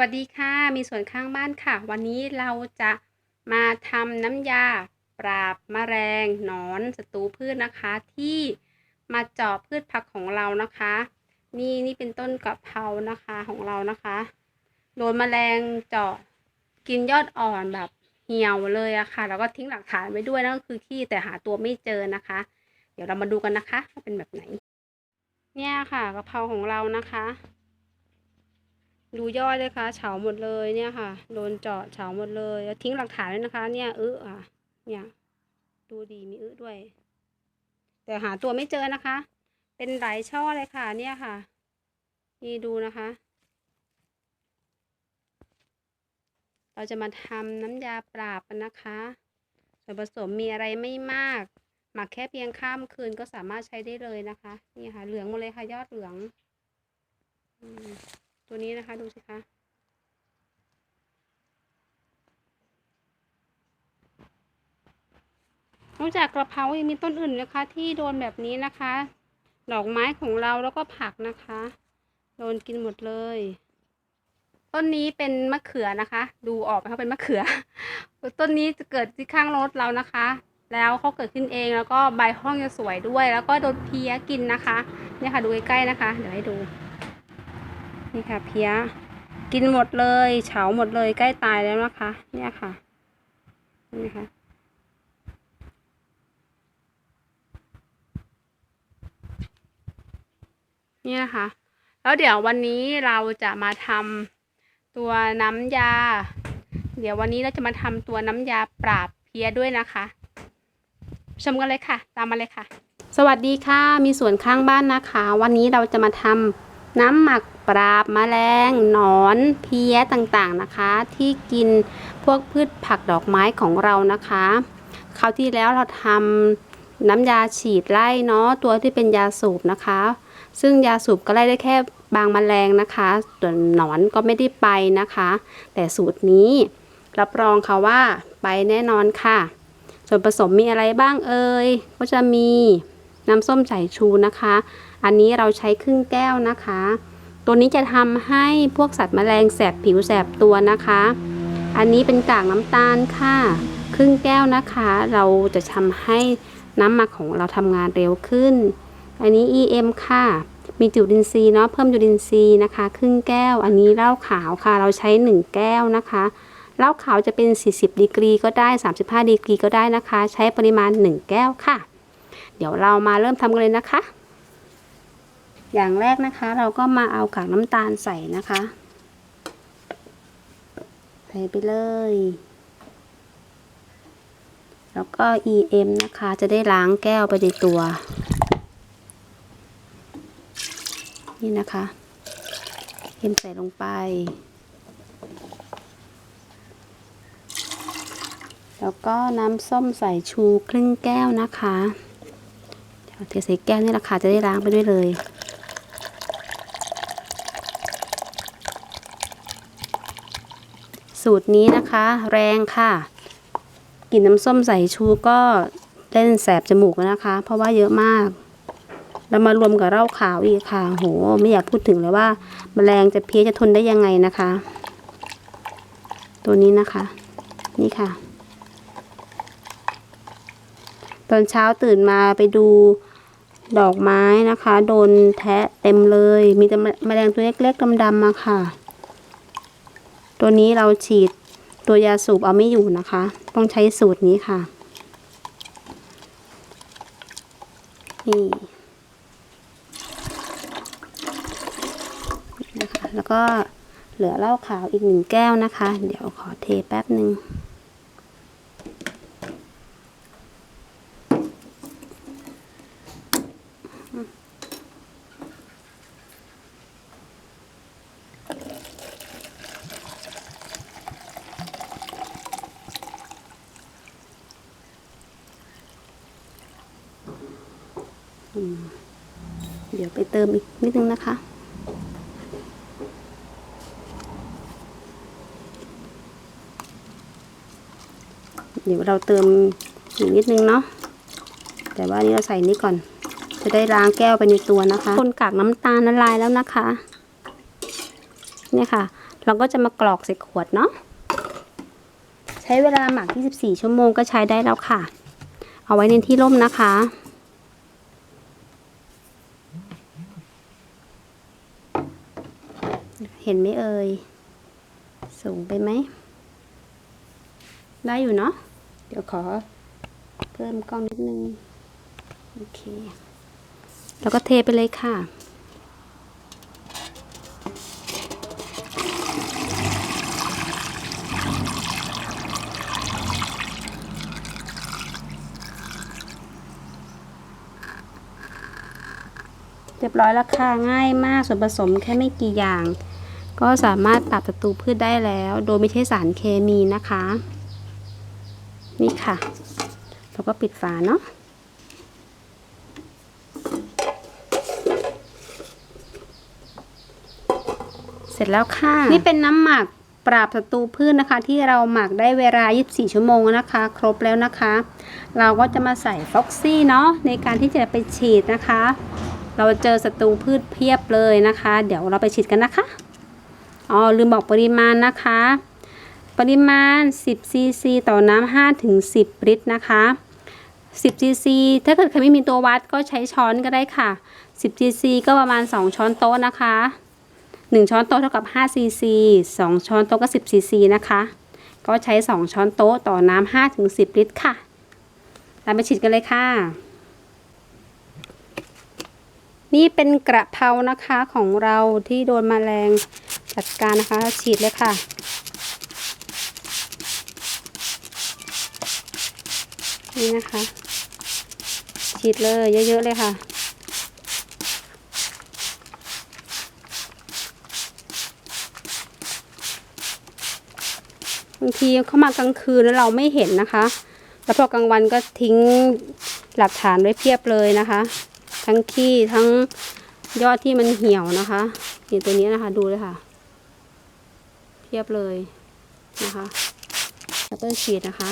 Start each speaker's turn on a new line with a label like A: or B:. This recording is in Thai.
A: วัสดีค่ะ มีสวนข้างบ้านค่ะ วันนี้เราจะมาทำน้ำยาปราบแมลงหนอนศัตรูพืชนะคะ ที่มาเจาะพืชผักของเรานะคะ นี่นี่เป็นต้นกะเพรานะคะของเรานะคะโดนแมลงเจาะกินยอดอ่อนแบบเหี่ยวเลยอะค่ะ แล้วก็ทิ้งหลักฐานไว้ด้วยนั่นก็คือที่แต่หาตัวไม่เจอนะคะ เดี๋ยวเรามาดูกันนะคะว่าเป็นแบบไหน เนี่ยค่ะกะเพราของเรานะคะ ดูยอดเลยค่ะเฉาหมดเลยเนี่ยค่ะโดนเจาะเฉาหมดเลยแล้วทิ้งหลักฐานเลยนะคะ เนี่ยอึอะ เนี่ย ดูดีมีอึด้วย แต่หาตัวไม่เจอนะคะ เป็นหลายช่อเลยค่ะ เนี่ยค่ะ นี่ดูนะคะ เราจะมาทำน้ำยาปราบกันนะคะส่วนผสมมีอะไรไม่มาก หมักแค่เพียงข้ามคืนก็สามารถใช้ได้เลยนะคะ นี่ค่ะ เหลืองหมดเลยค่ะ ยอดเหลือง อืม ตัวนี้นะคะดูสิคะนอกจากกระเพรายังมีต้นอื่นนะคะ ที่โดนแบบนี้นะคะ ดอกไม้ของเราแล้วก็ผักนะคะ โดนกินหมดเลย ต้นนี้เป็นมะเขือนะคะ ดูออกไหมคะเป็นมะเขือ ต้นนี้จะเกิดที่ข้างรถเรานะคะ แล้วเขาเกิดขึ้นเองแล้วก็ใบห้องจะสวยด้วย แล้วก็โดนเพี้ยกินนะคะเนี่ยค่ะดูใกล้ๆนะคะ เดี๋ยวให้ดู นี่ค่ะเพี้ย กินหมดเลยเฉาหมดเลยใกล้ตายแล้วนะคะ เนี่ยค่ะนี่ค่ะนี่นะคะแล้วเดี๋ยววันนี้เราจะมาทำตัวน้ำยา เดี๋ยววันนี้เราจะมาทำตัวน้ำยาปราบเพี้ยด้วยนะคะ ชมกันเลยค่ะ ตามมาเลยค่ะ สวัสดีค่ะ มีสวนข้างบ้านนะคะ วันนี้เราจะมาทำ น้ำหมักปราบแมลงหนอนเพี้ยต่างๆนะคะ ที่กินพวกพืชผักดอกไม้ของเรานะคะคราวที่แล้วเราทำน้ำยาฉีดไล่เนาะตัวที่เป็นยาสูบนะคะ ซึ่งยาสูบก็ไล่ได้แค่บางแมลงนะคะส่วนหนอนก็ไม่ได้ไปนะคะ แต่สูตรนี้รับรองค่ะว่าไปแน่นอนค่ะ ส่วนผสมมีอะไรบ้างเอ่ยก็จะมีน้ำส้มสายชูนะคะ อันนี้เราใช้ครึ่งแก้วนะคะ ตัวนี้จะทำให้พวกสัตว์แมลงแสบผิวแสบตัวนะคะ อันนี้เป็นกากน้ำตาลค่ะ ครึ่งแก้วนะคะ เราจะทำให้น้ำหมักของเราทำงานเร็วขึ้น อันนี้ EM ค่ะ มีจุลินทรีย์เนาะเพิ่มจุลินทรีย์นะคะ ครึ่งแก้ว อันนี้เหล้าขาวค่ะ เราใช้ 1 แก้วนะคะเหล้าขาวจะเป็น 40 ดีกรีก็ได้ 35 ดีกรีก็ได้นะคะ ใช้ปริมาณ 1 แก้วค่ะ เดี๋ยวเรามาเริ่มทำกันเลยนะคะ อย่างแรกนะคะ เราก็มาเอากากน้ำตาลใส่นะคะ ใส่ไปเลย แล้วก็ EM นะคะ จะได้ล้างแก้วไปในตัว นี่นะคะเอ็มใส่ลงไป แล้วก็น้ำส้มใสายชูครึ่งแก้วนะคะ เดี๋ยวเทใส่แก้วนี่แหละค่ะจะได้ล้างไปด้วยเลย สูตรนี้นะคะ แรงค่ะกลิ่นน้ำส้มสายชูก็เล่นแสบจมูกนะคะ เพราะว่าเยอะมากแล้วมารวมกับเหล้าขาวอีกค่ะ โห ไม่อยากพูดถึงเลยว่าแมลงจะเพี้ยจะทนได้ยังไงนะคะ ตัวนี้นะคะ นี่ค่ะ ตอนเช้าตื่นมาไปดูดอกไม้นะคะ โดนแทะเต็มเลย มีแต่แมลงตัวเล็กๆดำๆมาค่ะ ตัวนี้เราฉีดตัวยาสูบเอาไม่อยู่นะคะ ต้องใช้สูตรนี้ค่ะนี่นะคะแล้วก็เหลือเหล้าขาวอีกหนึ่งแก้วนะคะ เดี๋ยวขอเทแป๊บหนึ่ง เดี๋ยวไปเติมอีกนิดนึงนะคะ เดี๋ยวเราเติมอีกนิดนึงเนาะ แต่ว่านี้เราใส่นี่ก่อน จะได้ล้างแก้วไปในตัวนะคะ คนกากน้ำตาลละลายแล้วนะคะ เนี่ยค่ะ เราก็จะมากรอกใส่ขวดเนาะ ใช้เวลาหมัก 24 ชั่วโมงก็ใช้ได้แล้วค่ะ เอาไว้ในที่ร่มนะคะ ห็นไหมเอ่ย สูงไปไหม ได้อยู่เนาะ เดี๋ยวขอเพิ่มกล้องนิดนึง โอเค แล้วก็เทไปเลยค่ะเรียบร้อยแล้วค่ะง่ายมากส่วนผสมแค่ไม่กี่อย่าง ก็สามารถปรับศัตรูพืชได้แล้ว โดยไม่ใช่สารเคมีนะคะ นี่ค่ะ แล้วก็ปิดฝาเนาะเสร็จแล้วค่ะ นี่เป็นน้ำหมักปราบศัตรูพืชนะคะ ที่เราหมักได้เวลา 24 ชั่วโมงนะคะ ครบแล้วนะคะ เราก็จะมาใส่ฟ็อกซี่เนาะในการที่จะไปฉีดนะคะ เราเจอศัตรูพืชเพียบเลยนะคะ เดี๋ยวเราไปฉีดกันนะคะ อ๋อลืมบอกปริมาณนะคะ ปริมาณ 10 ซีซีต่อน้ำ5ถึง10 ลิตรนะคะ 10 ซีซีถ้าเกิดใครไม่มีตัววัดก็ใช้ช้อนก็ได้ค่ะ 10 ซีซีก็ประมาณ 2 ช้อนโต๊ะนะคะ 1 ช้อนโต๊ะเท่ากับ5ซีซี2ช้อนโต๊ะก็ 10 ซีซีนะคะ ก็ใช้ 2 ช้อนโต๊ะต่อน้ำ5ถึง10 ลิตรค่ะเราไปฉีดกันเลยค่ะนี่เป็นกระเพรานะคะของเราที่โดนแมลง จัดการนะคะฉีดเลยค่ะ นี่นะคะ ฉีดเลยเยอะๆเลยค่ะ บางทีเข้ามากลางคืนแล้วเราไม่เห็นนะคะ แล้วพอกลางวันก็ทิ้งหลักฐานไว้เพียบเลยนะคะ ทั้งขี้ทั้งยอดที่มันเหี่ยวนะคะนี่ตัวนี้นะคะดูเลยค่ะ เทียบเลยนะคะแล้วก็ฉีดนะคะ